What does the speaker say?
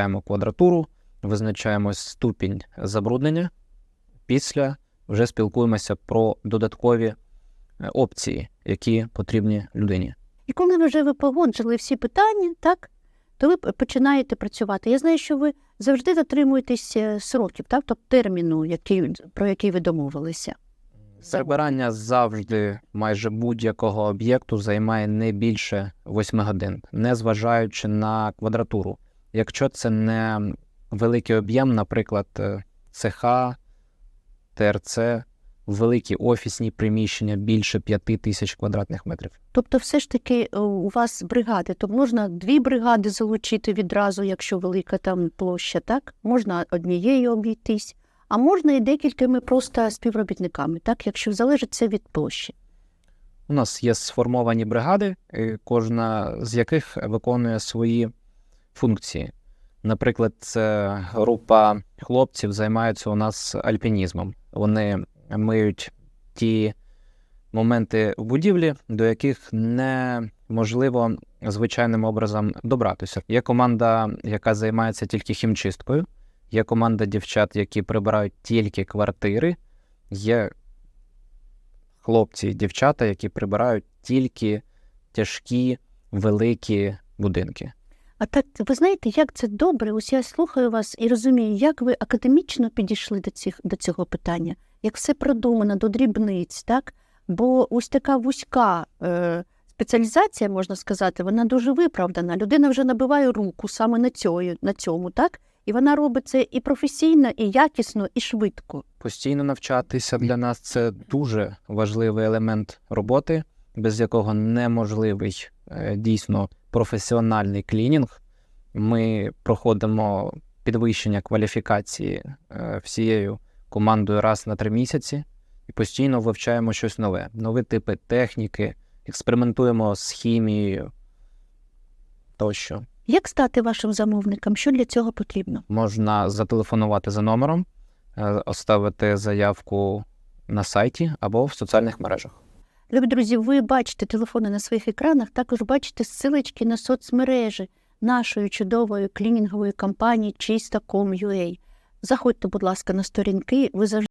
визначаємо квадратуру, визначаємо ступінь забруднення. Після вже спілкуємося про додаткові е, опції, які потрібні людині. І коли ви вже ви погоджили всі питання, так, то ви починаєте працювати. Я знаю, що ви завжди дотримуєтесь е, сроків, так, тобто терміну, який, про який ви домовилися. Прибирання завжди майже будь-якого об'єкту займає не більше 8 годин, незважаючи на квадратуру. Якщо це не великий об'єм, наприклад, е, ЦХ, ТРЦ, великі офісні приміщення більше 5 тисяч квадратних метрів. Тобто, все ж таки е, у вас бригади, то можна дві бригади залучити відразу, якщо велика там площа, так? Можна однією обійтись, а можна і декількома просто співробітниками, так, якщо залежить це від площі. У нас є сформовані бригади, кожна з яких виконує свої функції. Наприклад, група хлопців займаються у нас альпінізмом. Вони миють ті моменти в будівлі, до яких неможливо звичайним образом добратися. Є команда, яка займається тільки хімчисткою, є команда дівчат, які прибирають тільки квартири, є хлопці і дівчата, які прибирають тільки тяжкі великі будинки. А так, ви знаєте, як це добре? Ось я слухаю вас і розумію, як ви академічно підійшли до, цих, до цього питання, як все продумано до дрібниць, так? Бо ось така вузька е, спеціалізація, можна сказати, вона дуже виправдана. Людина вже набиває руку саме на, цьому, на цьому, так? І вона робить це і професійно, і якісно, і швидко. Постійно навчатися для нас це дуже важливий елемент роботи, без якого неможливий е, дійсно професіональний клінінг. Ми проходимо підвищення кваліфікації е, всією командою раз на три місяці і постійно вивчаємо щось нове, нові типи техніки, експериментуємо з хімією тощо. Як стати вашим замовником? Що для цього потрібно? Можна зателефонувати за номером, е, оставити заявку на сайті або в соціальних мережах. Любі друзі, ви бачите телефони на своїх екранах, також бачите ссылочки на соцмережі нашої чудової клінінгової компанії Чиста.com.ua. Заходьте, будь ласка, на сторінки. Ви завжди